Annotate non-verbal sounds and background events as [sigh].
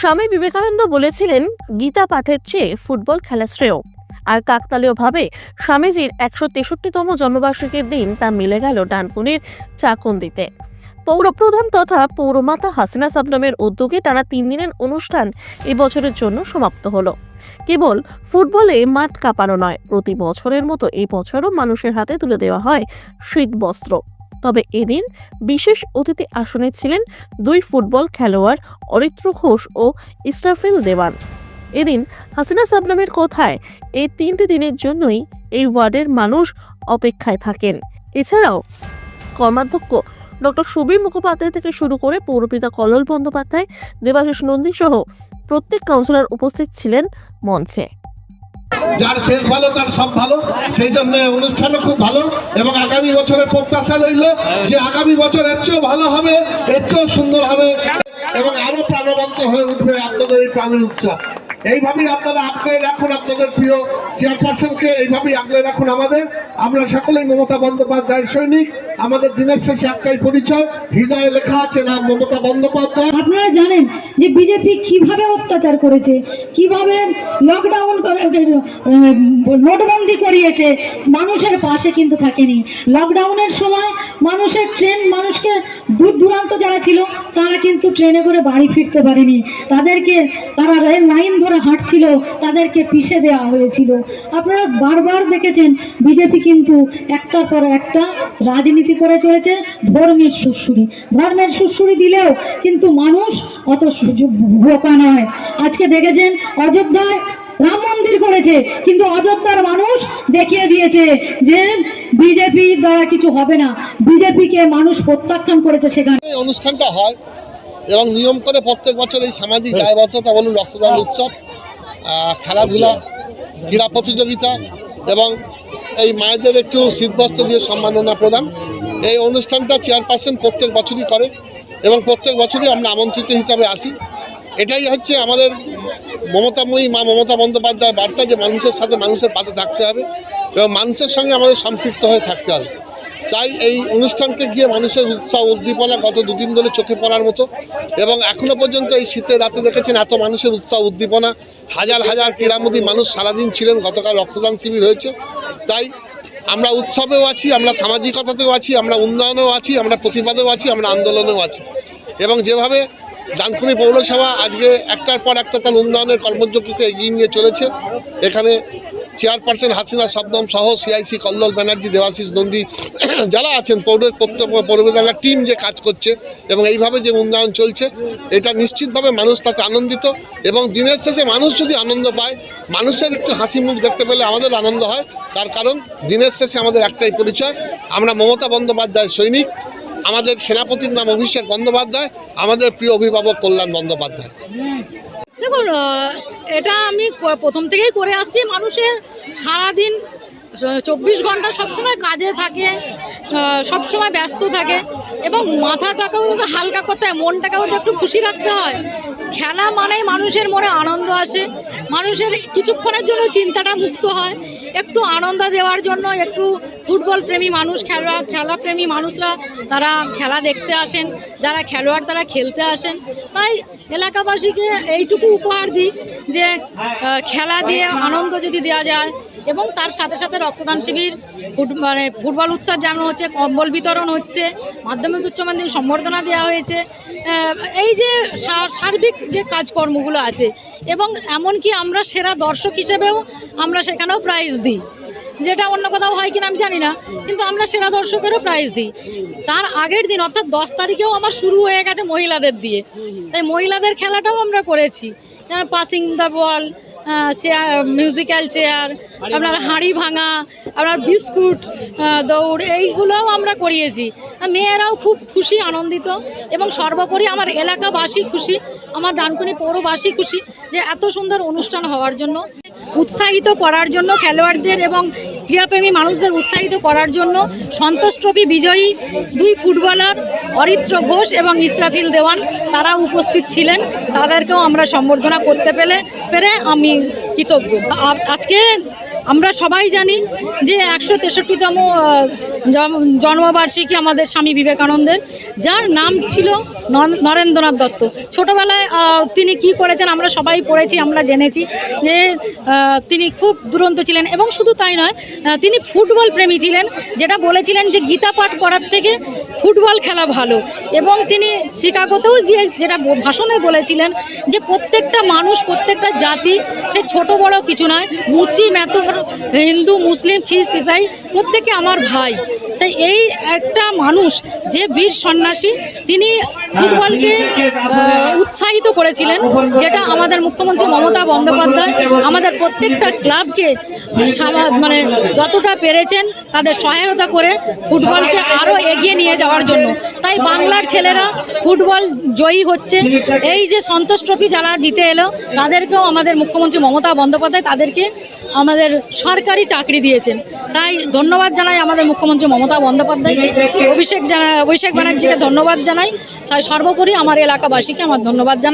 স্বামী বিবেকানন্দ বলেছিলেন, গীতা পাঠের চেয়ে ফুটবল খেলা শ্রেয়। আর কাকতালীয়ভাবে, স্বামীজির একশো তেষট্টিতম জন্মবার্ষিকীর দিন তা মিলে গেল ডানকুনির চাকুন্দিতে। পৌরপ্রধান তথা পৌরমাতা হাসিনা সাবনমের উদ্যোগে টানা তিন দিনের অনুষ্ঠান এবছরের জন্য সমাপ্ত হলো। কেবল ফুটবলে মাঠ কাঁপানো নয়, প্রতি বছরের মতো এই বছরও মানুষের হাতে তুলে দেওয়া হয় শীত বস্ত্র তবে এদিন বিশেষ অতিথি আসনে ছিলেন দুই ফুটবল খেলোয়াড় অরিত্র ঘোষ ও ইস্টাফিল দেওয়ান। এদিন হাসিনা সাবনামের কথায় এই তিনটি দিনের জন্যই এই ওয়ার্ডের মানুষ অপেক্ষায় থাকেন। এছাড়াও কর্মাধ্যক্ষ ডক্টর সুবীর মুখোপাধ্যায় থেকে শুরু করে পৌরপিতা কল্লোল বন্দ্যোপাধ্যায়, দেবাশিস নন্দী সহ প্রত্যেক কাউন্সিলর উপস্থিত ছিলেন মঞ্চে। যার শেষ ভালো, তার সব ভালো। সেই জন্য অনুষ্ঠানও খুব ভালো এবং আগামী বছরের প্রত্যাশা রইল যে আগামী বছর এর চেয়েও ভালো হবে, এর চেয়েও সুন্দর হবে এবং আরও প্রাণবন্ত হয়ে উঠবে আপনাদের এই প্রাণের উৎসব এইভাবেই আপনারা আটকে রাখুন আপনাদের প্রিয় চেয়ারপারসনকে এইভাবেই আগলে রাখুন আমাদের। আমরা সকলেই মমতা বন্দ্যোপাধ্যায়ের সৈনিক। আমাদের দিনের শেষে একটাই পরিচয়, হৃদয়ে লেখা আছে না মমতা বন্দ্যোপাধ্যায়। আপনারা জানেন যে বিজেপি কীভাবে অত্যাচার করেছে, কীভাবে লকডাউন নোটবন্দি করিয়েছে, মানুষের পাশে কিন্তু থাকেনি। লকডাউনের সময় মানুষের ট্রেন মানুষকে দূর দূরান্ত যারা ছিল, তারা কিন্তু ট্রেনে করে বাড়ি ফিরতে পারেনি। তাদেরকে, তারা রেল লাইন ধরে হাঁটছিল, তাদেরকে পিষে দেওয়া হয়েছিল। আপনারা বারবার দেখেছেন, বিজেপি কিন্তু একটার পর একটা রাজনীতি করে চলেছে ধর্মের সুশ্রুরি ধর্মের সুশ্রুরি দিলেও কিন্তু মানুষ অত সুযোগ বোকা নয়। আজকে দেখেছেন, অযোধ্যায় রাম মন্দির করেছে, কিন্তু অযোধ্যার মানুষ দেখিয়ে দিয়েছে যে বিজেপি দ্বারা কিছু হবে না। বিজেপিকে মানুষ প্রত্যাখ্যান করেছে সেখানে। অনুষ্ঠানটা হয় এবং নিয়ম করে প্রত্যেক বছর এই সামাজিক দায়বদ্ধতা বলুন রক্তদান উৎসব খেলাধুলা ক্রীড়া প্রতিযোগিতা এবং এই মায়েদের একটু শীতবস্ত্র দিয়ে সম্মাননা প্রদান। এই অনুষ্ঠানটা চেয়ারপারসন প্রত্যেক বছরই করে এবং প্রত্যেক বছরই আমরা আমন্ত্রিত হিসাবে আসি। এটাই হচ্ছে আমাদের মমতাময়ী মা মমতা বন্দ্যোপাধ্যায়ের বার্তা যে মানুষের সাথে মানুষের পাশে থাকতে হবে এবং মানুষের সঙ্গে আমাদের সম্পৃক্ত হয়ে থাকতে হবে। তাই এই অনুষ্ঠানকে গিয়ে মানুষের উৎসাহ উদ্দীপনা গত দুদিন ধরে চোখে পড়ার মতো এবং এখনও পর্যন্ত এই শীতের রাতে দেখেছেন এত মানুষের উৎসাহ উদ্দীপনা। হাজার হাজার ক্রীড়ামোদী মানুষ সারাদিন ছিলেন, গতকাল রক্তদান শিবির হয়েছে। তাই আমরা উৎসবেও আছি, আমরা সামাজিকতাতেও আছি, আমরা উন্নয়নেও আছি, আমরা প্রতিবাদেও আছি, আমরা আন্দোলনেও আছি। এবং যেভাবে ডানকুনি পৌরসভা আজকে একটার পর একটা তার উন্নয়নের কর্মযোগ্যকে এগিয়ে নিয়ে চলেছে, এখানে চেয়ারপারসন হাসিনা, শবনম সহ সিআইসি কল্লোল ব্যানার্জি, দেবাশিস নন্দী, [clears throat] যারা আছেন, পৌর পৌরবিদ্যালয়ের টিম যে কাজ করছে এবং এইভাবে যে উন্নয়ন চলছে, এটা নিশ্চিতভাবে মানুষ তাতে আনন্দিত এবং দিনের শেষে মানুষ যদি আনন্দ পায়, মানুষের একটু হাসি মুখ দেখতে পেলে আমাদের আনন্দ হয়। তার কারণ, দিনের শেষে আমাদের একটাই পরিচয়, আমরা মমতা বন্দ্যোপাধ্যায় সৈনিক, আমাদের সেনাপতির নাম অভিষেক বন্দ্যোপাধ্যায়, আমাদের প্রিয় অভিভাবক কল্যাণ বন্দ্যোপাধ্যায়। দেখুন এটা আমি প্রথম থেকেই করে আসছি। মানুষের সারাদিন চব্বিশ ঘণ্টা সবসময় কাজে থাকে সবসময় ব্যস্ত থাকে এবং মাথাটাকেও একটু হালকা করতে হয়, মনটাকেও তো একটু খুশি রাখতে হয়। খেলা মানেই মানুষের মনে আনন্দ আসে, মানুষের কিছুক্ষণের জন্য চিন্তাটা মুক্ত হয়, একটু আনন্দ দেওয়ার জন্য একটু ফুটবল প্রেমী মানুষ খেলা খেলাপ্রেমী মানুষরা তারা খেলা দেখতে আসেন, যারা খেলোয়াড় তারা খেলতে আসেন। তাই এলাকাবাসীকে এইটুকু উপহার দিই যে খেলা দিয়ে আনন্দ যদি দেওয়া যায় এবং তার সাথে সাথে রক্তদান শিবির, ফুট মানে ফুটবল উৎসব যেমন হচ্ছে, কম্বল বিতরণ হচ্ছে, মাধ্যমিক উচ্চ মাধ্যমিক সম্বর্ধনা দেওয়া হয়েছে এই যে সার্বিক যে কাজকর্মগুলো আছে এবং এমনকি আমরা সেরা দর্শক হিসেবেও আমরা সেখানেও প্রাইজ দিই। যেটা অন্য কোথাও হয় কিনা আমি জানি না, কিন্তু আমরা সেরা দর্শকেরও প্রাইজ দিই। তার আগের দিন, অর্থাৎ দশ তারিখেও আমার শুরু হয়ে গেছে মহিলাদের দিয়ে। তাই মহিলাদের খেলাটাও আমরা করেছি। Passing the ball chair musical chair আপনার হাঁড়ি ভাঙা, আপনার বিস্কুট দৌড়, এইগুলোও আমরা করিয়েছি। মেয়েরাও খুব খুশি, আনন্দিত এবং সর্বোপরি আমার এলাকাবাসী খুশি, আমার ডানকুনি পৌরবাসী খুশি যে এত সুন্দর অনুষ্ঠান হওয়ার জন্য। উৎসাহিত করার জন্য খেলোয়াড়দের এবং ক্রীড়াপ্রেমী মানুষদের উৎসাহিত করার জন্য সন্তোষ ট্রফি বিজয়ী দুই ফুটবলার অরিত্র ঘোষ এবং ইসরাফিল দেওয়ান, তারা উপস্থিত ছিলেন। তাদেরকেও আমরা সম্বর্ধনা করতে পেলে পেরে আমি কৃতজ্ঞ। আজকে আমরা সবাই জানি যে একশো তেষট্টিতম জন্মবার্ষিকী আমাদের স্বামী বিবেকানন্দের, যার নাম ছিল নরেন্দ্রনাথ দত্ত। ছোটবেলায় তিনি কি করেছেন আমরা সবাই পড়েছি, আমরা জেনেছি যে তিনি খুব দুরন্ত ছিলেন এবং শুধু তাই নয় তিনি ফুটবল প্রেমী ছিলেন, যেটা বলেছিলেন যে গীতা পাঠ করার থেকে ফুটবল খেলা ভালো। এবং তিনি শিকাগোতেও গিয়ে যেটা ভাষণে বলেছিলেন যে প্রত্যেকটা মানুষ, প্রত্যেকটা জাতি, সে ছোট বড় কিছু নয়, মুচি এত হিন্দু, মুসলিম, খ্রিস্ট ইসাই প্রত্যেকে আমার ভাই। তাই এই একটা মানুষ, যে বীর সন্ন্যাসী, তিনি ফুটবলকে উৎসাহিত করেছিলেন, যেটা আমাদের মুখ্যমন্ত্রী মমতা বন্দ্যোপাধ্যায় আমাদের প্রত্যেকটা ক্লাবকে মানে যতটা পেরেছেন তাদের সহায়তা করে ফুটবলকে আরও এগিয়ে নিয়ে যাওয়ার জন্য। তাই বাংলার ছেলেরা ফুটবল জয়ী হচ্ছে এই যে সন্তোষ ট্রফি যারা জিতে এলো, তাদেরকেও আমাদের মুখ্যমন্ত্রী মমতা বন্দ্যোপাধ্যায় তাদেরকে আমাদের সরকারি চাকরি দিয়েছেন। তাই ধন্যবাদ জানাই আমাদের মুখ্যমন্ত্রী মমতা বন্দ্যোপাধ্যায়কে। অভিষেক জানা অভিষেক ব্যানার্জিকে ধন্যবাদ জানাই। তাই সর্বোপরি আমার এলাকাবাসীকে আমার ধন্যবাদ জানাই।